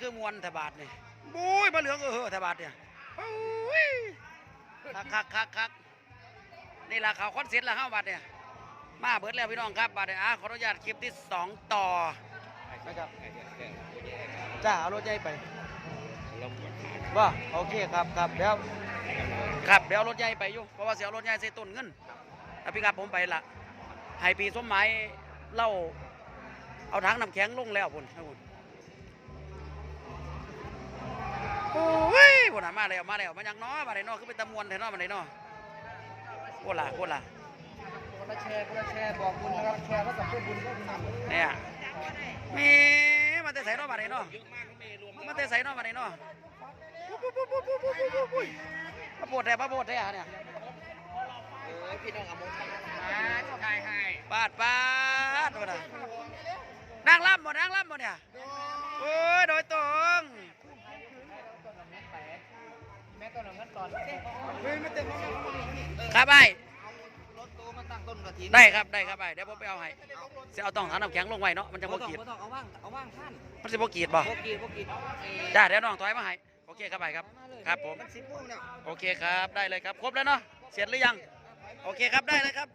คือมวนแถบาทนี่บุ้ยมาเหลืองเออแถบาทเนี่ยโอ้ยคักคักคักคักนี่แหละข่าวคอนเสิร์ตละห้าบาทเนี่ยมาเบิดแล้วพี่น้องครับบาทเนี่ยอะขออนุญาตคลิปที่สองต่อนะครับจ้าเอารถใหญ่ไปว่าโอเคครับครับเดี๋ยวครับเดี๋ยวเอารถใหญ่ไปอยู่เพราะว่าเสียรถใหญ่ใส่ต้นเงินแล้วพี่ครับผมไปละให้ปีสมหมายเล่าเอาถังน้ำแข็งลงแล้วพุ่นนะพุ่น โอ้ยพวกน่ะมาแล้วมาแล้วมันยังน้อมาได้น้อคือเป็นตะมวนแท้น้อมาได้น้อโคตรล่ะโคตรล่ะคนละแชร์คนละแชร์บอกบุญนะครับแชร์ก็สับเพื่อบุญก็ทำเนี่ยมีมันแต่ใส่น้อมาได้น้อมันแต่ใส่น้อมาได้น้อมาปวดแท้มาปวดแท้เนี่ยเออพี่น้องอโมทนาใช่ให้ปาดปาดวะน่ะนั่งล่ำบ่นั่งล่ำบ่เนี่ยโอ้ยโดยตรง แม่ต้นเงินตอนเฮ้ยไม่เต็มแล้วครับไอ้รถตู้มาตั้งต้นกระถิ่นได้ครับได้ครับไอ้เดี๋ยวผมไปเอาให้เสียเอาต้องหาน้ำแข็งลงไว้เนาะมันจะบ่บ่ต้องกีดบ่ต้องเอาว่างเอาว่างท่านมันจะบ่กีดบ่โบกีโบกีจ้าเดี๋ยวน้องถอยมาให้โอเคครับไปครับครับผมมันสิบโมงเนี่ยโอเคครับได้เลยครับครบแล้วเนาะเสร็จหรือยังโอเคครับได้เลยครับ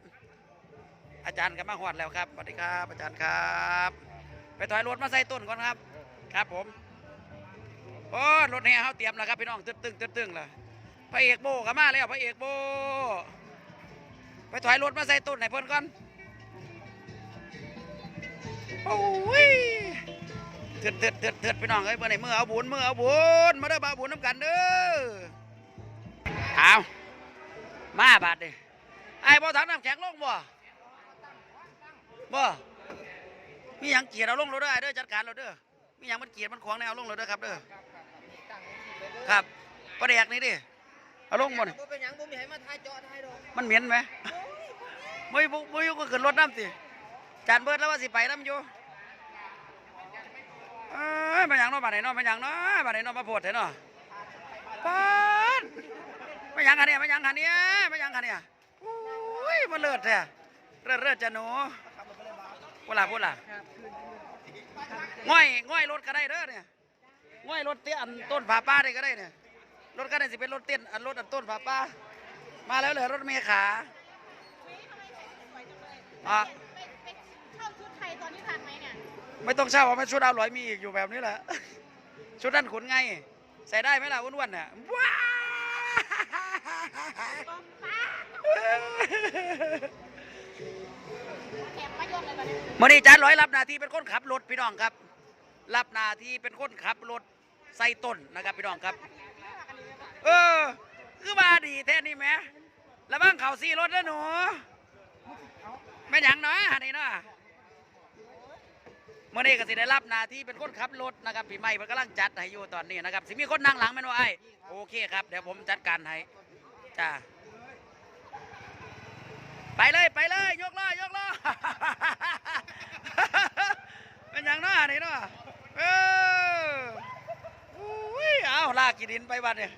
อาจารย์ก็มาหอดแล้วครับสวัสดีครับ อาจารย์ครับ ไปถอยรถมาใส่ต้นก่อนครับ ครับผม โอ้รถแห่เขาเตรียมแล้วครับพี่น้องตึ้งตึ้งตึ้งตึ้งเลยพระเอกโบก็มาแล้วพระเอกโบ ไปถอยรถมาใส่ต้นให้เพิ่นก่อนโอ้ยเถิดเถิดเถิดเถิดพี่น้องเอ้ยเมื่อไหร่มือเอาบุญมือเอาบุญมาเด้บาบุญน้ำกันเด้อเอามาบาดดิไอ้บ่ถังน้ำแข็งลงบ่บ่มีหยังเกียดเอาลงรถเด้อไอ้เด้อจัดการรถเด้อมีหยังมันเกียดมันขวางแนวเอาลงรถเด้อครับเด้อ ครับประแดกนี่ดิเอาลงบ่นี่บ่เป็นหยังบ่มีให้มาทายเจาะทายดอกมันเหม็นไหมไม่บุไม่อยู่ก็ขึ้นรถน้ำสิจานเบิดแล้วว่าสิไปน้ำอยู่เอ้ยมาหยังเนาะมาไหนเนาะมาหยังเนาะมาไหนเนาะมาโพดเถอะเนาะปานมาหยังกันเนี่ยมาหยังกันเนี่ยมาหยังกันเนี่ยอุ้ยมันเลิศแท้เลิศเลิศจ้ะหนูพูดล่ะพูดล่ะง่อยง่อยรถก็ได้เด้อเนี่ย ง่อยรถเตี้ยอันต้นผาป้าได้ก็ได้เนี่ยรถก็ได้สิเป็นรถเตี้ยนอันรถอันต้นผาป้า มาแล้วเหลือรถเมล์ขาอะไปไปเข้าชุดไทยตอนนี้ทันไหมเนี่ยไม่ต้องเช่าเอามาชุดเอาร้อยมีอีกอยู่แบบนี้แหละชุดนั่นขุนไง ใส่ได้ไหมล่ะอ้วนๆเนี่ยว้าแถมประโยชน์เลยตอนนี้มื่อนี้จานร้อยรับหนาทีเป็นคนขับรถพี่น้องครับ รับหนาทีเป็นคนขับรถ ใส่ต้นนะครับพี่น้องครับ เออ คือมาดีแท้นี่แหม่แล้วบ้างเขาซีรถแล้วหนูไม่หยังเนาะอันนี้เนาะเมื่อนี้ก็สิได้รับหน้าที่เป็นคนขับรถนะครับพี่ใหม่เพิ่นกำลังจัดให้อยู่ตอนนี้นะครับสิมีคนนั่งหลังแม่นว่าไอ้โอเคครับเดี๋ยวผมจัดการให้จ้าไปเลยไปเลย ยกล้อยกล้อเป็นหยังนาะอันนี้เนาะเออ ยเอาลากกี่ดินไปบัดเนี่ย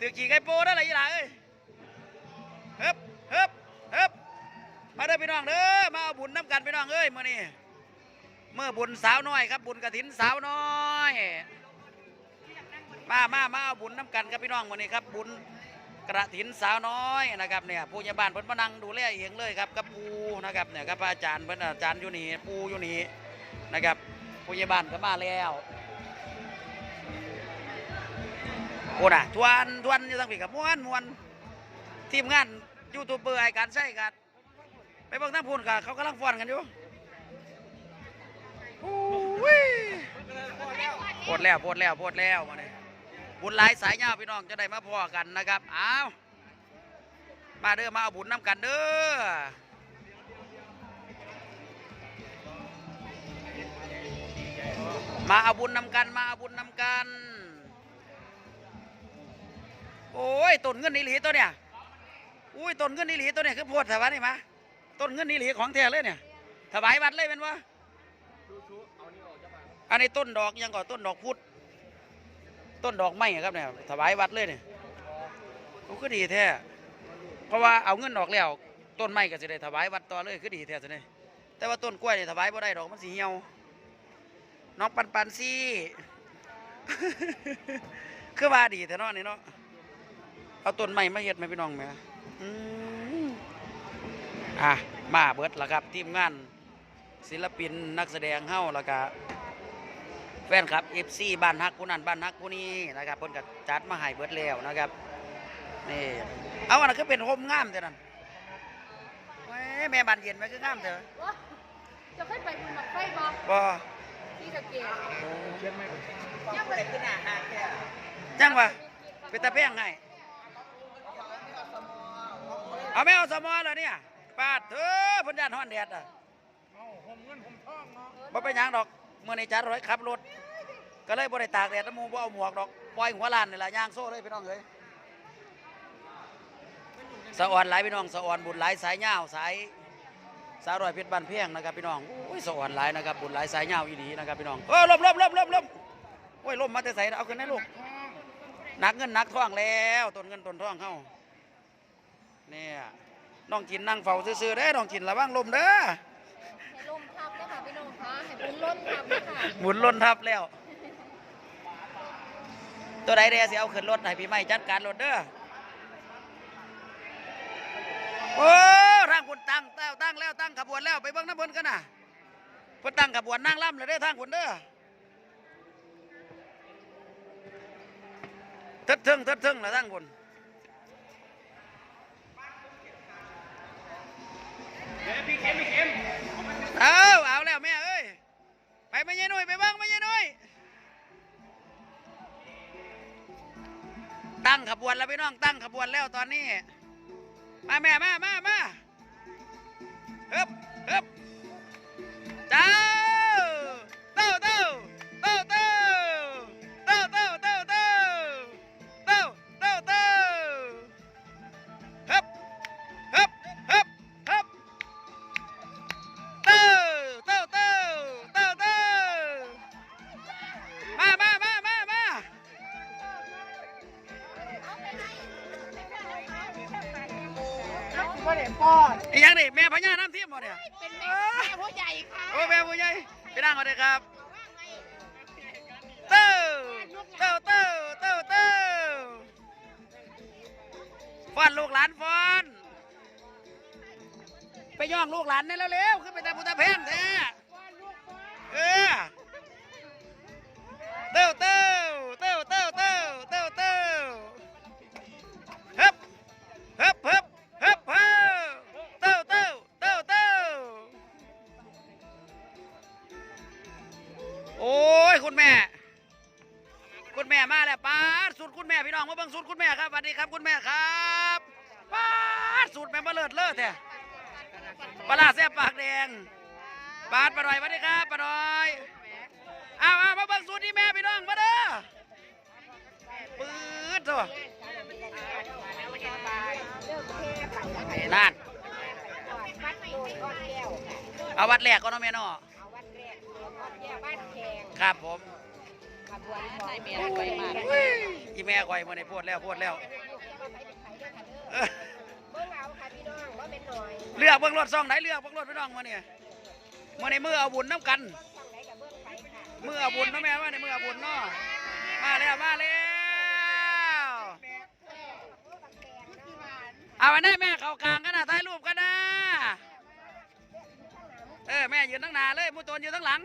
ตือกี่ไก่โปได้ไรอีหล่ะเอ้ยเฮ้บเฮ้บเฮ้บมาเด้อพี่น้องเด้อมาเอาบุญน้ำกันพี่น้องเอ้ยมื่อนี้เมื่อบุญสาวน้อยครับ บุญกระถินสาวน้อยมามามาเอาบุญน้ำกันครับพี่น้องมื่อนี้ครับ บุญกระถินสาวน้อยนะครับเนี่ยผู้ใหญ่บ้านเพิ่นมานั่งดูแลเองเลยครับกับปูนะครับเนี่ยครับอาจารย์เพิ่นอาจารย์อยู่นี่ปูอยู่นี่นะครับผู้ใหญ่บ้านก็มาแล้ว โอ้น่ะทวนทวนอยู่ทั้งปีกับม้วนม้วนทีมงานยูทูบเบอร์ไอการใช้กันไปเบิ่งทั้งพูนกันเขากำลังฟ้อนกันอยู่โอ้ยโพดแล้วโพดแล้วโพดแล้วมาเนี่ยบุญหลายสายยาพี่น้องจะได้มาพอกันนะครับอ้าวมาเด้อมาเอาบุญน้ำกันเด้อมาเอาบุญนำกันมาเอาบุญนำกัน ยต้นเงินนีหลีตัวเนี่ยอุ้ยต้นเงินนีหลีตัวเนี่ยคือโพดถวายนี่มาต้นเงินนีหลีของแท้เลยเนี่ยถวายวัดเลยเป็นวะอันนี้ต้นดอกยังก่อนต้นดอกพุธต้นดอกไม้ครับเนี่ยถวายวัดเลยเนี่ยโอ้ก็ดีแท้เพราะว่าเอาเงินดอกแล้วต้นไม้ก็จะได้ถวายวัดต่อเลยคือดีแท้สิเนี่ยแต่ว่าต้นกล้วยเนี่ยถวายบ่ได้ดอกมันสีเหี่ยวน้องปันปันซี่คือว่าดีแต่เนาะนี่เนาะ เอาต้นไม้มาเฮ็ดไหมพี่น้องไหมอืมอะมาเบิดแล้วครับ ทีมงาน ศิลปินนักแสดงเฮาแล้วก็แฟนคลับ FC บ้านฮักผู้นั้นบ้านฮักผู้นี้นะครับเพิ่นก็จัดมาให้เบิดแล้วนะครับนี่เอาอันนั้นคือเป็นโฮมงามแต่นั้นแหมแม่บ้านเย็นไหมคืองามเถอะโอ๊ยจะขึ้นไปบุญบักไฟบอกบ่ที่สะเกดเชียงใหม่ยังไม่ได้ขึ้นอะจังวะเป็นตาแป้งไง เอาไม่เอาสมอเหรอเนี่ยปาดเถอะเพันยานฮ้อนแดดอะเอาผมเงินผมทองเนาะบ่เป็นหยังดอกเมื่อในจัดร้อยขับรถ ก็เลยบ่ได้ตากแดดน้ำมูบ่เอาหมวกดอกปล่อยหัวลานนี่ล่ะย่างโซ่เลยพี่น้องเอ้ยสะอ่อนหลายพี่น้องสะอ่อนบุญหลายสายยาวสายสาวร้อยเพชรบ้านเพียงนะครับพี่น้องอุ้ยสะอ่อนหลายนะครับบุญหลายสายยาวอีดีนะครับพี่น้องเออลมลมลมลมลมโอ้ยลมมาแต่ใส่เอาขึ้นให้ลูกหนักเงินหนักทองแล้วต้นเงินต้นทองเข้า เนี่ยน้องกินนั่งเฝ้าซื่อๆเด้อน้องกินระวังลมเด้อให้ลมทับเลยค่ะพี่น้องคะให้บุญล้นทับเลยค่ะหมุนล้นทับแล้ว ตัวใดเด้สิเอาขึ้นรถให้พี่ใหม่จัดการรถเด้อโอ้ทางคุณตั้งตั้งตั้งแล้วตั้งขบวนแล้วไปเบิ่งน้ำบนกันน่ะเพิ่นตั้งขบวนนั่งล่ำเลยเด้อทางคุณเด้อทึดทึ่งทึดทึ่งแล้วทางคุณ น้องตั้งขบวนแล้วตอนนี้ มาแม่มามามาเฮึบเฮึบเจ้า พญาน้ำเทียมบ่เนี่ยเป็นแม่แม่ผู้ใหญ่ค่ะโอ้แม่ผู้ใหญ่ไปนั่งก่อนเลยครับเต้าเต้าเต้าเต้าเต้าฟ้อนลูกหลานฟ้อนไปย่องลูกหลานนี่เร็วๆขึ้นไปแต่พุทธเพงแท้เออเต้าเต้า องมาเบิ่งสูตรคุณแม่ครับสวัสดีครับคุณแม่ครับป้าดสูตรแม่มาเลิศเลิศแท้ปลาร้าแซ่บปากแดงปาดปลาดอยสวัสดีครับปลาดอยเอาเอามาเบิ่งสูตรนี่แม่พี่น้องมาเด้อปื๊ดตัวนั่นเอาวัดแรกก็น้องแม่นาะครับผมอุ้ย อีแม่ก่อยมาในพูดแล้วพูดแล้วเออเลือกเบิ่งรถซ่องไหนเลือกเบิ่งรถพี่น้องมาเนี่ยมาในมือเอาบุญน้ำกันมือเอาบุญเนาะแม่ว่าในมือเอาบุญเนาะมาแล้วมาแล้วเอาไว้ได้แม่เข้ากลางกันนะถ่ายรูปกันนะเออแม่ยืนตั้งหนาเลยมูตนยืนตั้งหลัง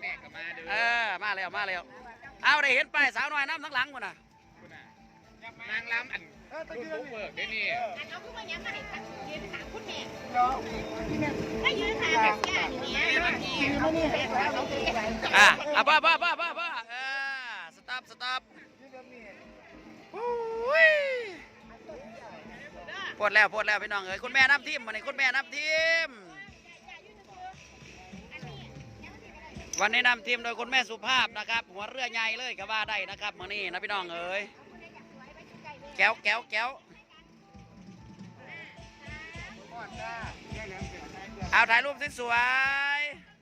แม่ก็มาเด้อเออมาแล้วมาแล้ว เอาได้เห็นป้ายสาวน้อยน้ำทั้งหลังหมดน่ะนางล้ำอันลูกเบิกได้นี่เอาขึ้นมายังไงคะยืนถามคุณแม่ถ้ายืนถามแบบนี้อย่างเงี้ยอะอะป้าป้าป้าป้าป้าเออสต็อปสต็อปอุ้ยปวดแล้วปวดแล้วพี่น้องเอ้ยคุณแม่น้ำทิมวันนี้คุณแม่น้ำทิม วันนี้นำทีมโดยคุณแม่สุภาพนะครับ หัวเรือใหญ่เลยก็ว่าได้นะครับมื่อนี้นะพี่น้องเอ้ยแก้วแก้วแก้วเอาถ่ายรูปสวยๆ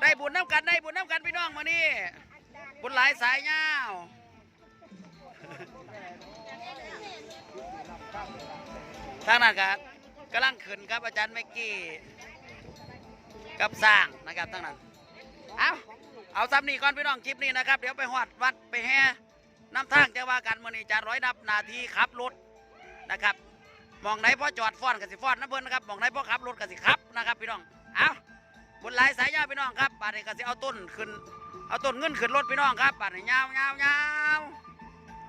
ได้บุญน้ำกันได้บุญน้ำกันพี่น้องมานี่บุญหลายสายยา ทางนั้นครับกำลังขึ้นครับอาจารย์แม็กกี้กับสร้างนะครับทั้งนั้นเอาเอาซ้ำนี่ก่อนพี่น้องคลิปนี้นะครับ เดี๋ยวไปหอดวัดไปแห่น้ำทางจะว่ากันมื่อนี้จะร้อยดับนาทีขับรถนะครับมองไหนพ่อจอดฟ้อนกับสิฟ้อนนะเพื่อนนะครับมองไหนพ่อขับรถกับสิขับนะครับพี่น้องเอาบนหลายสายยาวพี่น้องครับป่านนี้ก็สิเอาต้นขึ้นเอาต้นเงินขึ้นรถพี่น้องครับป่านนี้ยาวยาวยาว